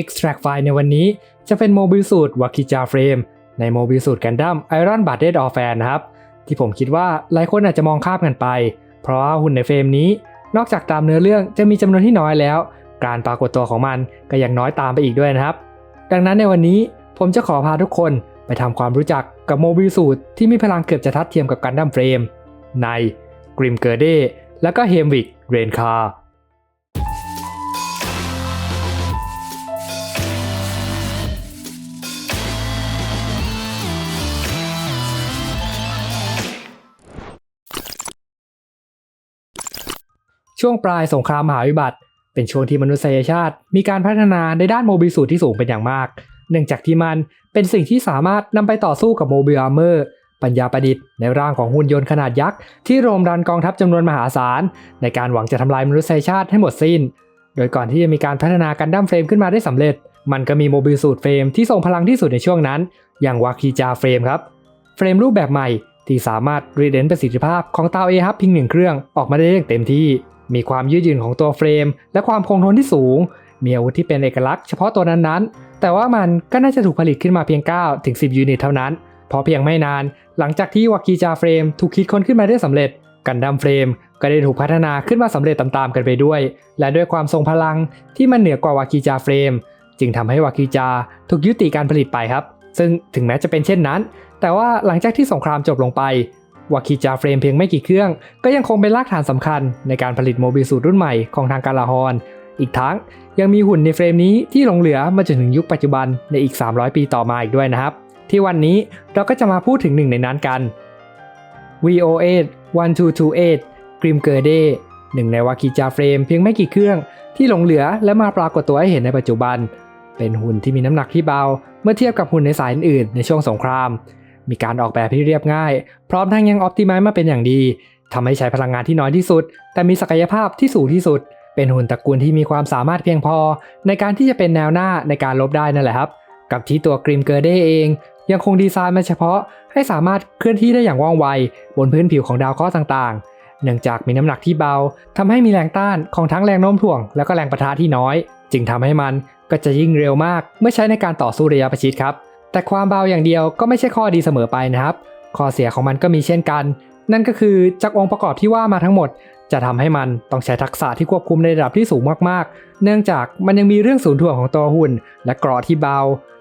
Extract File ในวันนี้ จะเป็นโมบิลสูตรวากิจาเฟรมในโมบิลสูตรกันดั้มไอรอนบัตเดดออฟแฟนนะครับ ที่ผมคิดว่าหลายคนอาจจะมองข้ามกันไป เพราะว่าหุ่นในเฟรมนี้ นอกจากตามเนื้อเรื่องจะมีจำนวนที่น้อยแล้ว การปรากฏตัวของมันก็ยังน้อยตามไปอีกด้วยนะครับ ดังนั้นในวันนี้ผมจะขอพาทุกคนไปทำความรู้จักกับโมบิลสูตรที่มีพลังเกือบจะทัดเทียมกับกันดั้มเฟรมในกริมเกอร์เดและก็เฮมวิกเรนคาร์ ช่วงปลายสงครามมหาวิบัติ เป็นช่วงที่มนุษยชาติ มีการพัฒนาในด้านโมบิลสูตรที่สูงเป็นอย่างมาก เนื่องจากที่มันเป็นสิ่งที่สามารถนำไปต่อสู้กับโมบิลอาร์เมอร์ปัญญาประดิษฐ์ในร่างของหุ่นยนต์ขนาดยักษ์ที่โรมรันกองทัพจำนวนมหาศาล ในการหวังจะทำลายมนุษยชาติให้หมดสิ้น โดยก่อนที่จะมีการพัฒนากันดั้มเฟรมขึ้นมาได้สำเร็จ มันก็มีโมบิลสูตรเฟรมที่ทรงพลังที่สุดในช่วงนั้น อย่างวาคีจาเฟรมครับ เฟรมรูปแบบใหม่ที่สามารถรีเดนประสิทธิภาพของเตาเอฮับพิงหนึ่งเครื่องออกมาได้อย่างเต็มที่ มีความยืดหยุ่นของตัวเฟรม และความคงทนที่สูง มีอาวุธที่เป็นเอกลักษณ์เฉพาะตัวนั้นๆ แต่ว่ามันก็น่าจะถูกผลิตขึ้นมาเพียง 9 ถึง 10 ยูนิตเท่านั้นเพราะเพียงไม่นาน หลังจากที่วากีจาเฟรมถูกคิดค้นขึ้นมาได้สำเร็จ กันดั้มเฟรมก็ได้ถูกพัฒนาขึ้นมาสำเร็จตามๆกันไปด้วย และด้วยความทรงพลังที่มันเหนือกว่าวากีจาเฟรม จึงทำให้วากีจาถูกยุติการผลิตไปครับ ซึ่งถึงแม้จะเป็นเช่นนั้น แต่ว่าหลังจากที่สงครามจบลงไป วาคิจาเฟรมเพียงไม่กี่เครื่อง ก็ยังคงเป็นรากฐานสำคัญในการผลิตโมบิลสูตรรุ่นใหม่ของทางการลาฮอนอีกทั้งยังมีหุ่นในเฟรมนี้ที่หลงเหลือมาจนถึงยุคปัจจุบันในอีก 300 ปีต่อมาอีกด้วยนะครับ ที่วันนี้เราก็จะมาพูดถึงหนึ่งในนั้นกัน VO8 1228 Grim g e r d e หนึ่งในวากิจาเฟรมเพียงไม่กี่เครื่องที่หลงเหลือและมาปรากฏตัวให้เห็นในปัจจุบัน เป็นหุ่นที่มีน้ำหนักที่เบา เมื่อเทียบกับหุ่นในสายอื่นในช่วงสงคราม มีการออกแบบที่เรียบง่าย พร้อมทั้งยังออ t ติ i z e มาเป็นอย่างดีทำให้ใช้พลังงานที่น้อยที่สุด แต่มีศักยภาพที่สูงที่สุด เป็นหุ่นตระกูลที่มีความสามารถเพียงพอ ในการที่จะเป็นแนวหน้าในการลบได้นั่นแหละครับ กับที่ตัวกริมเกอร์เดเอง ยังคงดีไซน์มาเฉพาะให้สามารถเคลื่อนที่ได้อย่างว่องไว บนพื้นผิวของดาวเคราะห์ต่างๆ เนื่องจากมีน้ำหนักที่เบาทำให้มีแรงต้านของทั้งแรงโน้มถ่วง และก็แรงประทะที่น้อย จึงทำให้มันก็จะยิ่งเร็วมากเมื่อใช้ในการต่อสู้ระยะประชิดครับ แต่ความเบาอย่างเดียวก็ไม่ใช่ข้อดีเสมอไปนะครับ ข้อเสียของมันก็มีเช่นกัน นั่นก็คือจากองค์ประกอบที่ว่ามาทั้งหมด จะทำให้มันต้องใช้ทักษะที่ควบคุมในระดับที่สูงมากๆ เนื่องจากมันยังมีเรื่องศูนย์ถ่วงของตัวหุ่น และกรอที่เบา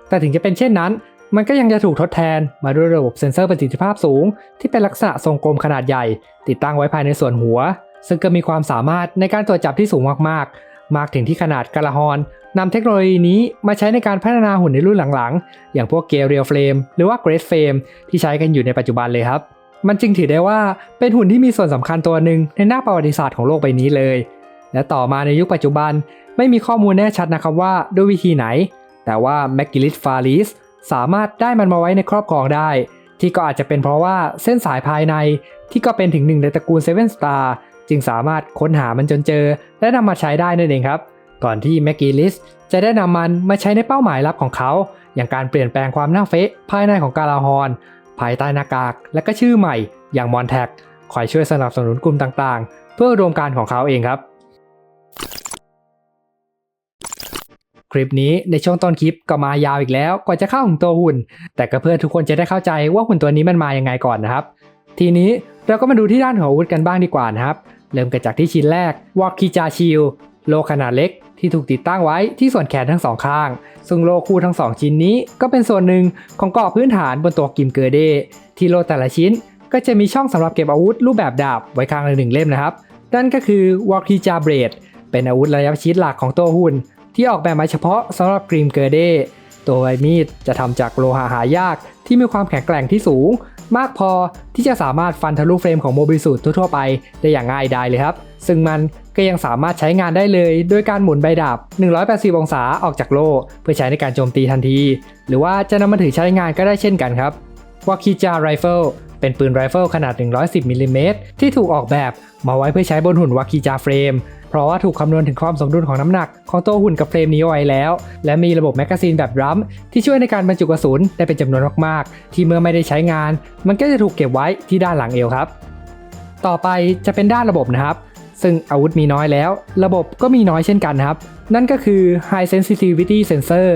แต่ถึงจะเป็นเช่นนั้น มันก็ยังจะถูกทดแทนมาด้วยระบบเซ็นเซอร์ประสิทธิภาพสูง ที่เป็นลักษณะทรงกลมขนาดใหญ่ ติดตั้งไว้ภายในส่วนหัว ซึ่งก็มีความสามารถในการตรวจจับที่สูงมากๆ มากถึงที่ขนาดกาลาฮอนนำเทคโนโลยีนี้มาใช้ในการพัฒนาหุ่นในรุ่นหลังๆ อย่างพวกเกเรียลเฟรมหรือว่าเกรดเฟรมที่ใช้กันอยู่ในปัจจุบันเลยครับ มันจึงถือได้ว่าเป็นหุ่นที่มีส่วนสำคัญตัวหนึ่งในหน้าประวัติศาสตร์ของโลกใบนี้เลย และต่อมาในยุคปัจจุบัน ไม่มีข้อมูลแน่ชัดนะครับว่าด้วยวิธีไหน แต่ว่าแมกกิลิสฟาลิสสามารถได้มันมาไว้ในครอบครองได้ ที่ก็อาจจะเป็นเพราะว่าเส้นสายภายในที่ก็เป็นถึงหนึ่งในตระกูลเซเว่นสตาร์ จึงสามารถค้นหามันจนเจอ และนำมาใช้ได้นั่นเองครับ ก่อนที่แมกกิลิสจะได้นำมันมาใช้ในเป้าหมายลับของเขา อย่างการเปลี่ยนแปลงความน่าเฟะภายในของกาลาฮอนภายใต้หน้ากาก และก็ชื่อใหม่ อย่างมอนแท็กคอยช่วยสนับสนุนกลุ่มต่างๆ เพื่อรวมการของเขาเองครับ คลิปนี้ในช่วงต้นคลิปก็มายาวอีกแล้วกว่าจะเข้าถึงตัวหุ่น แต่ก็เพื่อทุกคนจะได้เข้าใจว่าหุ่นตัวนี้มันมายังไงก่อนนะครับ ทีนี้เราก็มาดูที่ด้านของอาวุธกันบ้างดีกว่านะครับ เริ่มกันจากที่ชิ้นแรกวอคิจาชิลโลขนาดเล็กที่ถูกติดตั้งไว้ที่ส่วนแขนทั้งสองข้าง ซึ่งโลคู่ทั้งสองชิ้นนี้ก็เป็นส่วนหนึ่งของเกราะพื้นฐานบนตัวกิมเกอร์เดที่โลแต่ละชิ้นก็จะมีช่องสำหรับเก็บอาวุธรูปแบบดาบไว้ข้างละหนึ่งเล่มนะครับ นั่นก็คือวอคิจาเบรดเป็นอาวุธระยะชิดหลักของตัวหุ่น ที่ออกแบบมาเฉพาะสำหรับกรีมเกอร์เดตัวไอมีดจะทำจากโลหะหายาก ที่มีความแข็งแกร่งที่สูง มากพอที่จะสามารถฟันทะลุเฟรมของโมบิลสูตรทั่วๆไปได้อย่างง่ายดายเลยครับ ซึ่งมันก็ยังสามารถใช้งานได้เลยโดยการหมุนใบดาบ 180 องศาออกจากโล่ เพื่อใช้ในการโจมตีทันที หรือว่าจะนำมาถือใช้งานก็ได้เช่นกันครับวาคิจาไรเฟิลเป็นปืนไรเฟิลขนาด 110มิลลิเมตรที่ถูกออกแบบมาไว้เพื่อใช้บนหุ่นวาคิจาเฟรม เพราะว่าถูกคำนวณถึงความสมดุลของน้ำหนักของตัวหุ่นกับเฟรมนี้ไว้แล้ว และมีระบบแมกกาซีนแบบรัมที่ช่วยในการบรรจุกระสุนได้เป็นจำนวนมากๆ ที่เมื่อไม่ได้ใช้งาน มันก็จะถูกเก็บไว้ที่ด้านหลังเอวครับ ต่อไปจะเป็นด้านระบบนะครับซซึ่งอาวุธมีน้อยแล้ว ระบบก็มีน้อยเช่นกันครับ นั่นก็คือ High Sensitivity Sensor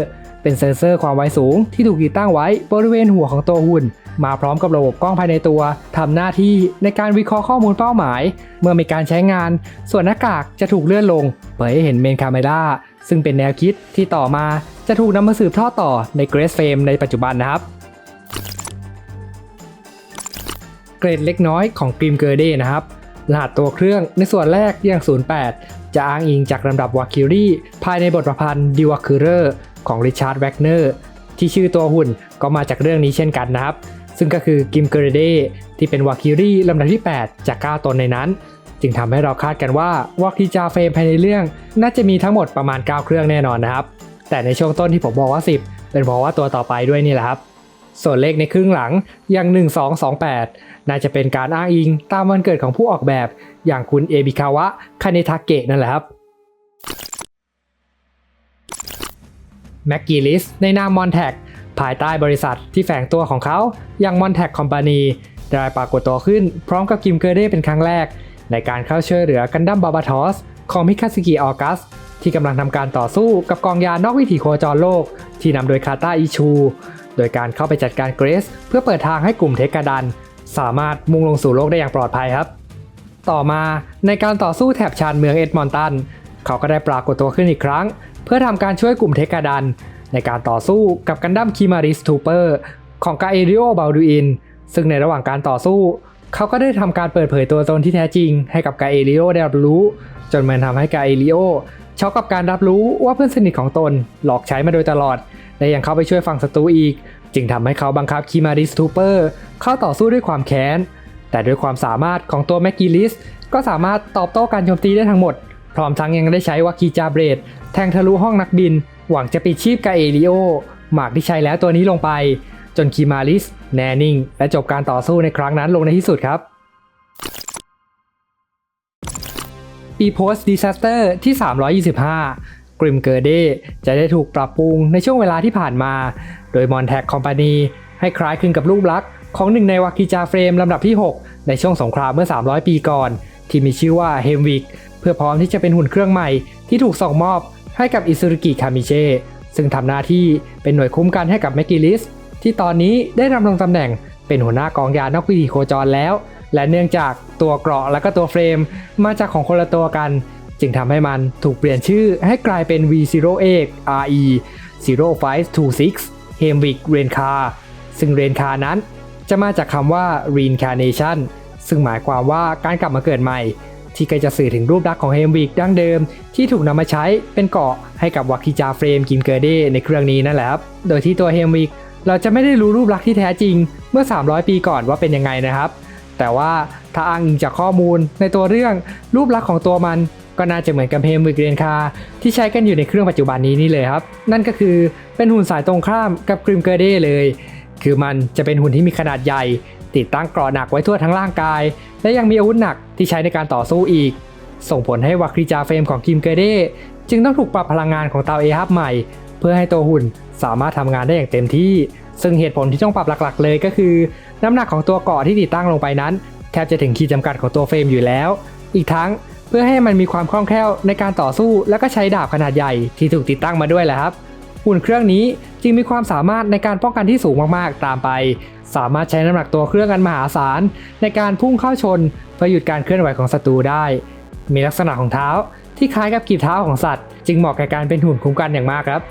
เป็นเซ็นเซอร์ความไวสูงที่ถูกติดตั้งไว้บริเวณหัวของตัวหุ่น มาพร้อมกับระบบกล้องภายในตัวทำหน้าที่ในการวิเคราะห์ข้อมูลเป้าหมาย เมื่อมีการใช้งาน ส่วนหน้ากากจะถูกเลื่อนลงเผยให้เห็นเมนคาเมราซึ่งเป็นแนวคิดที่ต่อมาจะถูกนำมาสืบทอดต่อใน Grace Frame ในปัจจุบันนะครับเกรดเล็กน้อยของกริมเกอร์เดนะครับ รหัสตัวเครื่องในส่วนแรกอย่าง 08 จะอ้างอิงจากลำดับวาคิรีภายในบทประพันธ์ดิวาคิเรอร์ของริชาร์ดแวกเนอร์ที่ชื่อตัวหุ่นก็มาจากเรื่องนี้เช่นกันนะครับ ซึ่งก็คือกิมเกอร์เดที่เป็นวาคิรีลำดับที่ 8 จาก 9 ตนในนั้น จึงทำให้เราคาดกันว่าวาคิจาเฟรมภายในเรื่อง น่าจะมีทั้งหมดประมาณ 9 เครื่องแน่นอนนะครับ แต่ในช่วงต้นที่ผมบอกว่า 10 เป็นเพราะว่าตัวต่อไปด้วยนี่แหละครับ ส่วนเลขในครึ่งหลังอย่าง 1228 น่าจะเป็นการอ้างอิงตามวันเกิดของผู้ออกแบบอย่างคุณเอบิคาวะคาเนทาเกะนั่นแหละครับแม็กกิลิสในนามมอนแท็ก ภายใต้บริษัทที่แฝงตัวของเขาอย่างมอนแท็กคอมพานีได้ปรากฏตัวขึ้นพร้อมกับกิมเกอร์เด้เป็นครั้งแรก ในการเข้าช่วยเหลือกันดั้มบาบาทอสของมิคาสกิออกัส ที่กำลังทำการต่อสู้กับกองยานนอกวิถีโคจรโลก ที่นำโดยคาตาอิชู โดยการเข้าไปจัดการเกรสเพื่อเปิดทางให้กลุ่มเทคกาดัน สามารถมุ่งลงสู่โลกได้อย่างปลอดภัยครับ ต่อมาในการต่อสู้แถบชานเมืองเอ็ดมอนตันเขาก็ได้ปรากฏตัวขึ้นอีกครั้ง เพื่อทำการช่วยกลุ่มเทคกาดัน ในการต่อสู้กับกันดั้มคิมาริสทูเปอร์ของกาเอริโอบาลดูอินซึ่งในระหว่างการต่อสู้ เขาก็ได้ทำการเปิดเผยตัวตนที่แท้จริง ให้กับกาเอริโอได้รับรู้ จนมันทำให้กาเอริโอช็อกกับการรับรู้ว่าเพื่อนสนิทของตนหลอกใช้มาโดยตลอด และยังเข้าไปช่วยฝั่งศัตรูอีก จึงทำให้เขาบังคับคิมาริสทูเปอร์เข้าต่อสู้ด้วยความแค้น แต่ด้วยความสามารถของตัวแมกกิลิสก็สามารถตอบโต้การโจมตีได้ทั้งหมด พร้อมทั้งยังได้ใช้วากีจาเบรดแทงทะลุห้องนักบิน หวังจะปิดชีพกาเอริโอหมากที่ใช้แล้วตัวนี้ลงไป จนคิมาริส แนนิ่ง และจบการต่อสู้ในครั้งนั้นลงในที่สุดครับ ปี post disaster ที่ 325 กริมเกอร์เดจะได้ถูกปรับปรุงในช่วงเวลาที่ผ่านมา โดยมอนแท็กคอมพานีให้คล้ายคลึงกับรูปลักษณ์ของหนึ่งในวากิจาเฟรมลำดับที่ 6 ในช่วงสงครามเมื่อ 300 ปีก่อน ที่มีชื่อว่าเฮมวิกเพื่อพร้อมที่จะเป็นหุ่นเครื่องใหม่ที่ถูกส่งมอบ ให้กับอิซุรุกิคามิเชซึ่งทำหน้าที่เป็นหน่วยคุ้มกันให้กับแมกิลิส ที่ตอนนี้ได้ดำรงตำแหน่งเป็นหัวหน้ากองยานอกวิถีโคจรแล้ว และเนื่องจากตัวเกราะและก็ตัวเฟรม มาจากของคนละตัวกัน จึงทำให้มันถูกเปลี่ยนชื่อให้กลายเป็น V08 RE 0526 h e m w i k r e n c a r ซึ่งเรนคานั้นจะมาจากคำว่า reincarnation ซึ่งหมายความว่าการกลับมาเกิดใหม่ ที่ก็จะสื่อถึงรูปลักษณ์ของเฮมวิกดั้งเดิม ที่ถูกนำมาใช้เป็นเกาะให้กับวักคิจาเฟรมกิมเกอร์เดในเครื่องนี้นั่นแหละครับ โดยที่ตัวเฮมวิกเราจะไม่ได้รู้รูปลักษณ์ที่แท้จริงเมื่อ 300 ปีก่อนว่าเป็นยังไงนะครับ แต่ว่าถ้าอ้างอิงจากข้อมูลในตัวเรื่องรูปลักษณ์ของตัวมันก็น่าจะเหมือนกับเฮมวิกเรียนคาที่ใช้กันอยู่ในเครื่องปัจจุบันนี้นี่เลยครับ นั่นก็คือเป็นหุ่นสายตรงข้ามกับกริมเกอร์เดเลย คือมันจะเป็นหุ่นที่มีขนาดใหญ่ ติดตั้งเกราะหนักไว้ทั่วทั้งร่างกาย และยังมีอาวุธหนักที่ใช้ในการต่อสู้อีก ส่งผลให้วัคริจาเฟรมของกิมเกเดจึงต้องถูกปรับพลังงานของเตาเอฮับใหม่ เพื่อให้ตัวหุ่นสามารถทำงานได้อย่างเต็มที่ ซึ่งเหตุผลที่ต้องปรับหลักๆ เลยก็คือ น้ำหนักของตัวเกาะที่ติดตั้งลงไปนั้น แทบจะถึงขีดจำกัดของตัวเฟรมอยู่แล้ว อีกทั้งเพื่อให้มันมีความคล่องแคล่วในการต่อสู้และก็ใช้ดาบขนาดใหญ่ที่ถูกติดตั้งมาด้วยแหละครับ หุ่นเครื่องนี้จึงมีความสามารถในการป้องกันที่สูงมากๆ ตามไป สามารถใช้น้ำหนักตัวเครื่องอันมหาศาล ในการพุ่งเข้าชนเพื่อหยุดการเคลื่อนไหวของศัตรูได้ มีลักษณะของเท้าที่คล้ายกับกีบเท้าของสัตว์ จึงเหมาะกับการเป็นหุ่นคุ้มกันอย่างมากครับ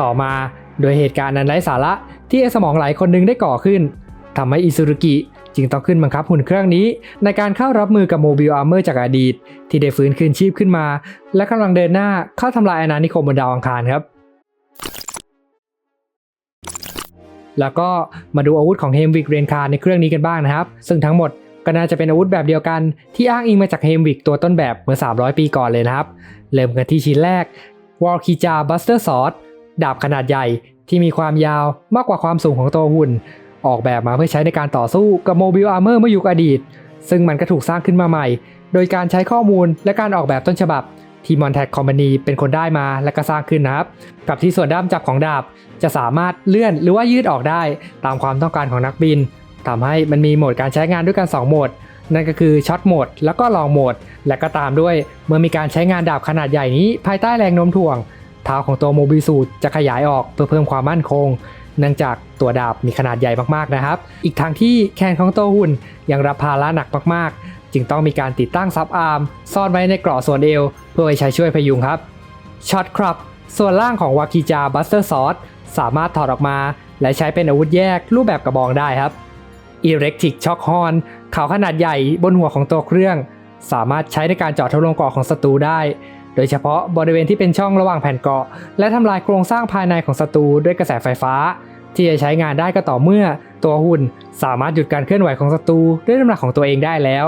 ต่อมาโดยเหตุการณ์นั้นไร้สาระที่สมองไหลคนหนึงได้ก่อขึ้นทำให้อิซุรุกิจึงต้องขึ้นบังคับหุ่นเครื่องนี้ ในการเข้ารับมือกับโมบิลอาร์เมอร์จากอดีต ที่ได้ฟื้นคืนชีพขึ้นมา และกำลังเดินหน้าเข้าทำลายอาณานิคมบนดาวอังคารครับ แล้วก็มาดูอาวุธของเฮมวิกเรนคาร์ในเครื่องนี้กันบ้างนะครับ ซึ่งทั้งหมดก็น่าจะเป็นอาวุธแบบเดียวกันที่อ้างอิงมาจากเฮมวิกตัวต้นแบบเมื่อ 300 ปีก่อนเลยนะครับ เริ่มกันที่ชิ้นแรกวอลคิจาบัสเตอร์ซอดดาบขนาดใหญ่ที่มีความยาวมากกว่าความสูงของตัวหุ่น ออกแบบมาเพื่อใช้ในการต่อสู้กับโมบิลอาร์เมอร์เมื่อยุคอดีต ซึ่งมันก็ถูกสร้างขึ้นมาใหม่ โดยการใช้ข้อมูลและการออกแบบต้นฉบับ ที่มอนแท็กคอมพานีเป็นคนได้มาและก็สร้างขึ้นนะครับ กับที่ส่วนด้ามจับของดาบจะสามารถเลื่อนหรือว่ายืดออกได้ตามความต้องการของนักบินทำให้มันมีโหมดการใช้งานด้วยกัน 2 โหมด นั่นก็คือช็อตโหมดแล้วก็ลองโหมด และก็ตามด้วยเมื่อมีการใช้งานดาบขนาดใหญ่นี้ ภายใต้แรงโน้มถ่วงเท้าของตัวโมบิสูจะขยายออกเพื่อเพิ่มความมั่นคง เนื่องจากตัวดาบมีขนาดใหญ่มากๆนะครับ อีกทางที่แขนของตัวหุ่นยังรับภาระหนักมากๆ จึงต้องมีการติดตั้งซับอาร์มซ่อนไว้ในเกราะส่วนเอวเพื่อไว้ใช้ช่วยพยุงครับช็อตครับ ส่วนล่างของวากิจาบัสเตอร์ซอสสามารถถอดออกมา และใช้เป็นอาวุธแยกรูปแบบกระบองได้ครับ Electric Shock Horn เขาขนาดใหญ่บนหัวของตัวเครื่อง สามารถใช้ในการเจาะทะลวงเกาะของศัตรูได้ โดยเฉพาะบริเวณที่เป็นช่องระหว่างแผ่นเกาะ และทำลายโครงสร้างภายในของศัตรูด้วยกระแสไฟฟ้า ที่จะใช้งานได้ก็ต่อเมื่อ ตัวหุ่นสามารถหยุดการเคลื่อนไหวของศัตรูด้วยน้ำหนักของตัวเองได้แล้ว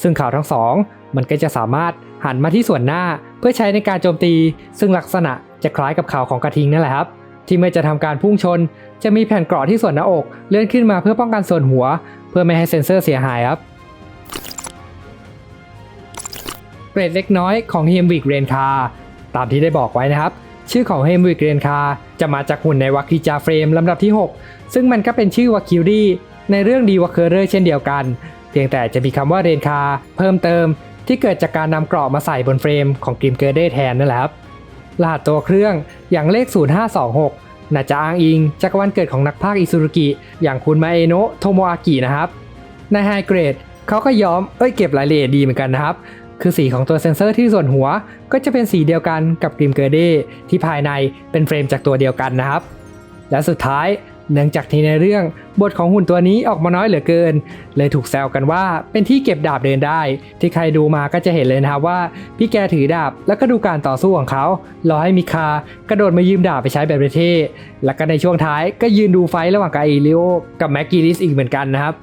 ซึ่งเขาวทั้งสองมันก็จะสามารถหันมาที่ส่วนหน้าเพื่อใช้ในการโจมตี ซึ่งลักษณะจะคล้ายกับข่าวของกระทิงนั่นแหละครับ ที่เมื่อจะทำการพุ่งชน จะมีแผ่นเกราะที่ส่วนหน้าอกเลื่อนขึ้นมาเพื่อป้องกันส่วนหัว เพื่อไม่ให้เซ็นเซอร์เสียหายครับเกรดเล็กน้อยของเฮมวิกเรนคาตามที่ได้บอกไว้นะครับ ชื่อของเฮมวิกเรนคาจะมาจากหุ่นในวัคิจาเฟรมลำดับที่ 6 ซึ่งมันก็เป็นชื่อวาคิวดี้ในเรื่องดีวาเคอร์เรอร์เช่นเดียวกัน เพียงแต่จะมีคำว่าเรนคาเพิ่มเติม ที่เกิดจากการนำกราะมาใส่บนเฟรมของกริมเกอร์เดแทนนั่นแหละครับรหัสตัวเครื่องอย่างเลข 0526 น่าจะอ้างอิงจากวันเกิดของนักพากย์อิซุรุกิ อย่างคุณมาเอโนะโทโมอากินะครับในไฮเกรดเขาก็ย้อมเอ้ยเก็บรายละเอียดดีเหมือนกันนะครับ คือสีของตัวเซนเซอร์ที่ส่วนหัว ก็จะเป็นสีเดียวกันกับกริมเกอร์เดที่ภายในเป็นเฟรมจากตัวเดียวกันนะครับ และสุดท้าย เนื่องจากที่ในเรื่องบทของหุ่นตัวนี้ออกมาน้อยเหลือเกิน เลยถูกแซวกันว่าเป็นที่เก็บดาบเดินได้ ที่ใครดูมาก็จะเห็นเลยนะครับว่า พี่แกถือดาบแล้วก็ดูการต่อสู้ของเขารอให้มิคากระโดดมายืมดาบไปใช้แบบเท่แล้วก็ในช่วงท้ายก็ยืนดูไฟระหว่างกาอิริโอกับแม็กกิลิสอีกเหมือนกันนะครับ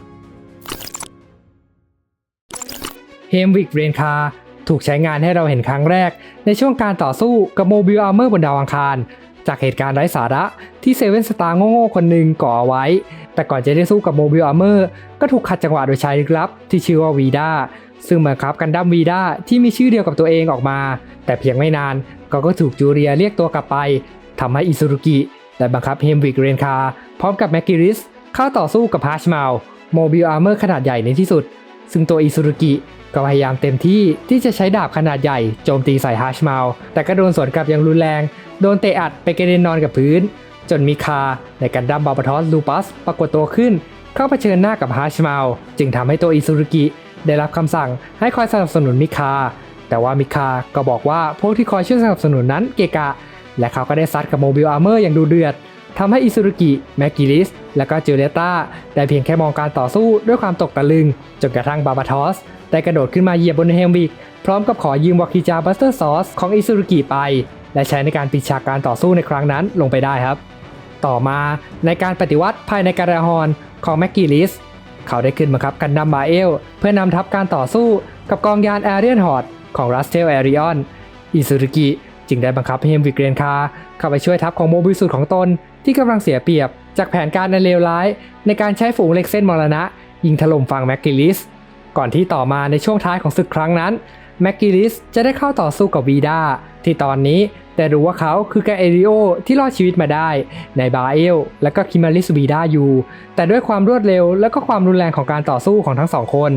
เฮมวิกเรนคาถูกใช้งานให้เราเห็นครั้งแรก ในช่วงการต่อสู้กับโมบิลอาร์เมอร์บนดาวอังคาร จากเหตุการณ์ไร้สาระที่เซเว่นสตาร์โง่ๆคนหนึ่งก่อเอาไว้ แต่ก่อนจะได้สู้กับโมบิลอาร์เมอร์ก็ถูกขัดจังหวะโดยชายลึกลับ ที่ชื่อว่าวีด้าซึ่งเหมือนครับกันดั้มวีด้าที่มีชื่อเดียวกับตัวเองออกมา แต่เพียงไม่นานก็ก็ถูกจูเรียเรียกตัวกลับไปทำให้อิซุรุกิได้บังคับเฮมวิกเรนคา พร้อมกับแมกกิริสเข้าต่อสู้กับฮาชมาลโมบิลอาร์เมอร์ขนาดใหญ่ในที่สุด ซึ่งตัวอิซุรุกิก็พยายามเต็มที่ที่จะใช้ดาบขนาดใหญ่โจมตีใส่ฮาชมาลแต่ก็โดนสวนกลับอย่างรุนแรง โดนเตะอัดไปกระเด็นนอนกับพื้น จนมีคาในการดัมบาบาทอสลูปัสปรากฏตัวขึ้น เข้าเผชิญหน้ากับฮาชมาลจึงทำให้ตัวอิซุรุกิได้รับคำสั่งให้คอยสนับสนุนมิคา แต่ว่ามิคาก็บอกว่าพวกที่คอยช่วยสนับสนุนนั้นเกะกะ และเขาก็ได้ซัดกับโมบิลอาร์เมอร์อย่างดูเดือดทำให้อิซุรุกิแมกกิลิส และก็จิเลต้าได้เพียงแค่มองการต่อสู้ด้วยความตกตะลึง จนกระทั่งบาบาทอสได้กระโดดขึ้นมาเหยียบบนเฮมวิกพร้อมกับขอยืมวากิจาบัสเตอร์ซอสของอิซุรุกิไป และใช้ในการปิดฉากการต่อสู้ในครั้งนั้นลงไปได้ครับ ต่อมาในการปฏิวัติภายในการาฮอนของแมกกิลิส เขาได้ขึ้นบังคับกันดัมบาเอล เพื่อนำทัพการต่อสู้กับกองยานแอเรียนฮอดของรัสเทลแอริออนอิซุรุกิจึงได้บังคับให้เฮมวิกเรนคาเข้าไปช่วยทัพของโมบิสุดของตน ที่กำลังเสียเปรียบจากแผนการอันเลวร้าย ในการใช้ฝูงเล็กเส้นมรณะ ยิงถล่มฝั่งแมกกิลิส ก่อนที่ต่อมาในช่วงท้ายของศึกครั้งนั้น แมกกิลิสจะได้เข้าต่อสู้กับวีดาที่ตอนนี้แต่รู้ว่าเขาคือแกเอริโอที่รอดชีวิตมาได้ ในบาเอลและก็คิมาริสวีดาอยู่ แต่ด้วยความรวดเร็ว และก็ความรุนแรงของการต่อสู้ของทั้งสองคน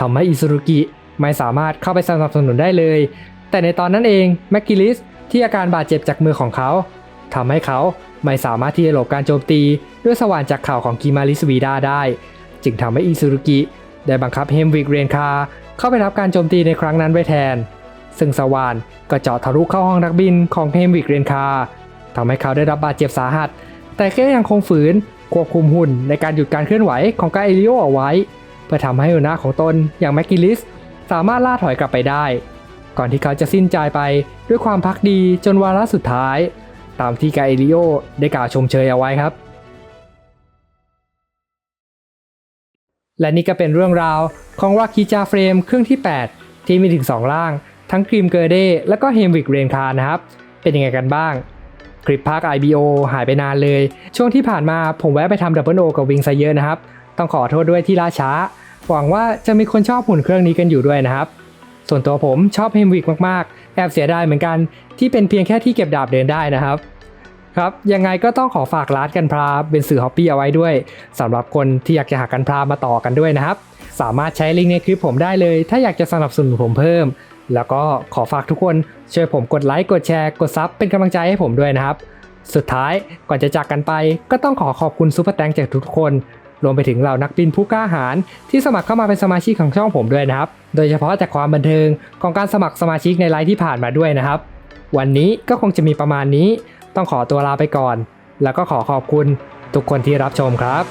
ทำให้อิซุรุกิไม่สามารถเข้าไปสนับสนุนได้เลย แต่ในตอนนั้นเองแมกกิลิสที่อาการบาดเจ็บจากมือของเขาทำให้เขาไม่สามารถที่จะหลบการโจมตี ด้วยสว่านจากข่าวของกิมาริสวีดาได้ จึงทำให้อิซุรุกิได้บังคับเฮมวิกเรนคา เข้าไปรับการโจมตีในครั้งนั้นไว้แทน ซึ่งสวานก็เจาะทะลุเข้าห้องนักบินของเฮมวิกเรนคาทำให้เขาได้รับบาดเจ็บสาหัส แต่ก็ยังคงฝืนควบคุมหุ่นในการหยุดการเคลื่อนไหวของกาเอลิโอเอาไว้ เพื่อทำให้หัวหน้าของตนอย่างแมกกิลิสสามารถล่าถอยกลับไปได้ ก่อนที่เขาจะสิ้นใจไปด้วยความพักดีจนวาระสุดท้าย ตามที่กาเอลิโอได้กล่าวชมเชยเอาไว้ครับ และนี่ก็เป็นเรื่องราวของวาคิจาเฟรมเครื่องที่ 8 ที่มีถึง 2 ร่าง ทั้งครีมเกอร์เดและก็เฮมวิกเรนคานะครับ เป็นยังไงกันบ้าง คลิปภาค IBO หายไปนานเลย ช่วงที่ผ่านมาผมแวะไปทำดับเบิลโอกับวิงซะเยอะนะครับ ต้องขอโทษด้วยที่ล่าช้า หวังว่าจะมีคนชอบหุ่นเครื่องนี้กันอยู่ด้วยนะครับ ส่วนตัวผมชอบเฮมวิกมากๆ แอบเสียดายเหมือนกันที่เป็นเพียงแค่ที่เก็บดาบเดินได้นะครับ ครับ ยังไงก็ต้องขอฝากร้านกันพราเป็นสื่อฮอปปี้เอาไว้ด้วยสำหรับคนที่อยากจะหากันพรามาต่อกันด้วยนะครับ สามารถใช้ลิงก์ในคลิปผมได้เลย ถ้าอยากจะสนับสนุนผมเพิ่ม แล้วก็ขอฝากทุกคนช่วยผมกดไลค์กดแชร์กดซับเป็นกำลังใจให้ผมด้วยนะครับ สุดท้ายก่อนจะจากกันไป ก็ต้องขอขอบคุณซูเปอร์แตงจากทุกคนรวมไปถึงเหล่านักบินผู้กล้าหาญที่สมัครเข้ามาเป็นสมาชิกของช่องผมด้วยนะครับ โดยเฉพาะจากความบันเทิงของการสมัครสมาชิกในไลฟ์ที่ผ่านมาด้วยนะครับ วันนี้ก็คงจะมีประมาณนี้ ต้องขอตัวลาไปก่อน แล้วก็ขอขอบคุณทุกคนที่รับชมครับ